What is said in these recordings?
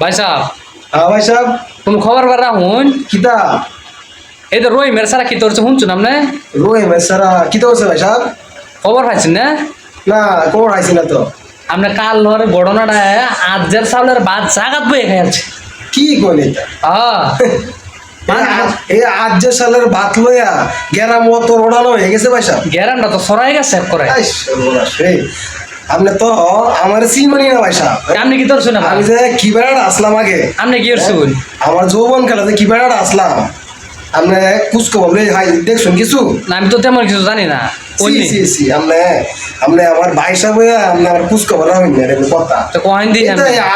ভাই সাহেব। হ্যাঁ ভাই সাহেব। কোন খবর বার রাখুন কিতা? এই তো রহিমের সারা কি তোর শুনছুন আপনি রহিম সারা কিতা হচ্ছে ভাই সাহেব? খবর পাইছেন না? না কোন আইছি না তো। আপনি কাল নর ঘটনাটা আজের চাউলের ভাত জাগাত বয়ে খাইছে কি কইলে? এটা হ্যাঁ এই আজ যে সালের ভাত লইয়া গেরাম মতো ওড়ানো হয়ে গেছে ভাই সাহেব। গ্যারান্ডা তো সরাই গেছে করে। আপনি তো আমার চিনমনি না ভাই সাহেব আপনি কি তোর শোনা আমি যে কি বেড়াটা আসলাম আগে? আপনি কি করছুন আমার যৌবন খেলাতে কি বেড়াটা আসলাম। আপনি কুচকো বলে হাই দেখছেন কিছু? না আমি তো তেমন কিছু জানি না। সি সি সি আপনি আপনি আমার ভাই সাহেব আপনি আমার কুচকো বলা হইনি রে কথা তো কয়েন দিন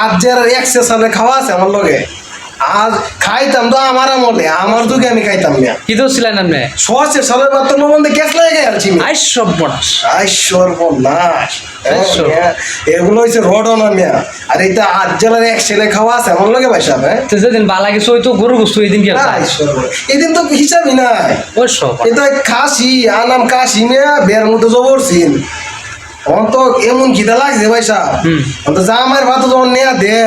আজ যে একশো সালে খাওয়া আছে আমার লগে। আজ খাইতাম তো আমার আমলে আমার যুগে আমি খাইতাম না। কি তো ছিলেন আপনি? সহজে সালের মাত্র মধ্যে গ্যাস লাগে গেছি আই সব বনাস আই সর্বনাশ এগুলো হচ্ছে রডনা মিয়া আর এটা আট জেলার এক ছেলে খাওয়া আছে আমার লগে ভাই সাহেব হ্যাঁ? তো যেদিন বালা গেছে ওই তো গরু গুস্তু এই দিন কি সর্বনাশ। এদিন তো হিসাবই নাই। ওই সব। এটা খাসি আনাম কাশি মিয়া বের মতো জবর সিন তো এমন খিদা লাগছে জামাইয়ের ভাত যখন নেয়া দে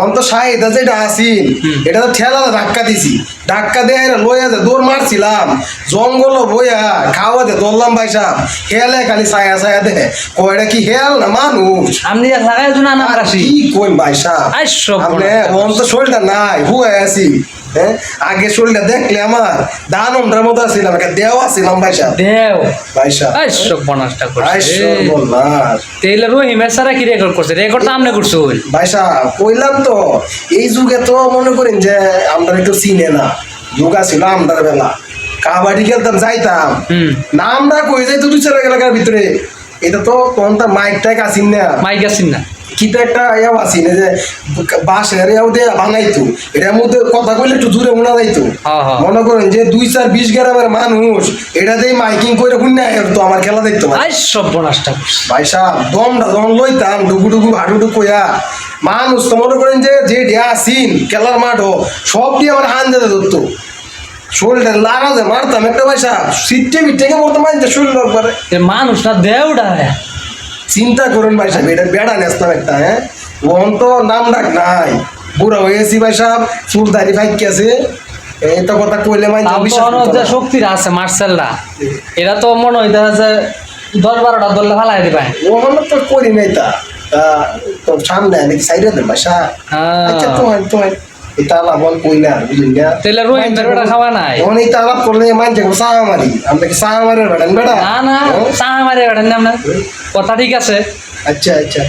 অন তো সাহিদা যেটা। এটা তো ঠেলা ধাক্কা দিছি। ধাক্কা দিয়ে লইয়া দৌড় মারছিলাম। জঙ্গল বইয়া খাওয়া দে দৌড়লাম ভাই সাহেব হেলে খালি ছায়া ছায়া দে। কয়টা কি হেল না মানুষ? আপনি লাগাই না কি কইন ভাই সাহেব আই আপনি বনাস। তো শরীরটা নাই হুয়ে আছি। হ্যাঁ? আগে শরীরটা দেখলে আমার দান মতো আসছিলাম একটা দেওয়া আসছিলাম ভাই সাহেব দেও। ভাই সাহেব সব বনাসটা করছে সর্বনাশ। তেলে রহিমের সারা কি রেকর্ড করছে? রেকর্ড তো আপনি করছুন ভাই সাহেব কইলাম তো এই যুগে তো মনে করেন যে আমরা একটু চিনে না। যুগা ছিল আমরার বেলা। কাবাডি খেলতাম যাইতাম। হুম। না কই যাইতো দুই চার এলাকার ভিতরে। এটা তো কোন তা মাইক টাইক আসিন না। মাইক আছেন না। কিটা একটা ইয়াও আসিন যে বাঁশের ইয়াও দিয়ে বানাইতো এটার মধ্যে কথা কইলে একটু দূরে মনে যাইতো। হ্যাঁ, হ্যাঁ। মনে করেন যে দুই চার বিশ গ্রামের মানুষ এটা দিয়ে মাইকিং করে শুনে তো আমার খেলা দেখতো ভাই সব বনাসটা ভাই সাহেব দমটা যখন লইতাম ডুবু ডুবু হাঁটু ডুবু কইয়া। মানুষ তো মনে করেন যে যে ডিয়া আসিন খেলার মাঠও সব দিয়ে আমার হান দিতে। ধরতো শরীরটা লাগা যায় মারতাম একটা ভাই সাহেব সিটে বিটেকে বলতো মানতে শরীর একবারে। এ মানুষ না দেউডা চিন্তা করুন ভাই সাহেব এটা বেড়া নেসতাম একটা হ্যাঁ? ওন তো নাম ডাক নাই। বুড়া হয়েছি ভাই সাহেব চুল দাড়ি ফাইকি আছে। এই তো কথা কইলে বিশ্বাস যে। শক্তির আছে মার্শাল্লাহ এরা তো মনে হইতে যে দশ বারোটা দলে ফালাই দিবাই ওখানে তো করি নাই তা। তা সামনে নাকি সাইডে দেন ভাই সাহেব। হ্যাঁ। আচ্ছা তোমার তোমার। এটা আলাপ কই না। বুঝলি না বেটা খাওয়া নাই? এখন এই আলাপ করলে মানছে সাহা মারি। আমরা কি সাহা মারি বেড়ান বেড়া না না চা মারে বেড়ান না আপনার কথা ঠিক আছে? আচ্ছা আচ্ছা।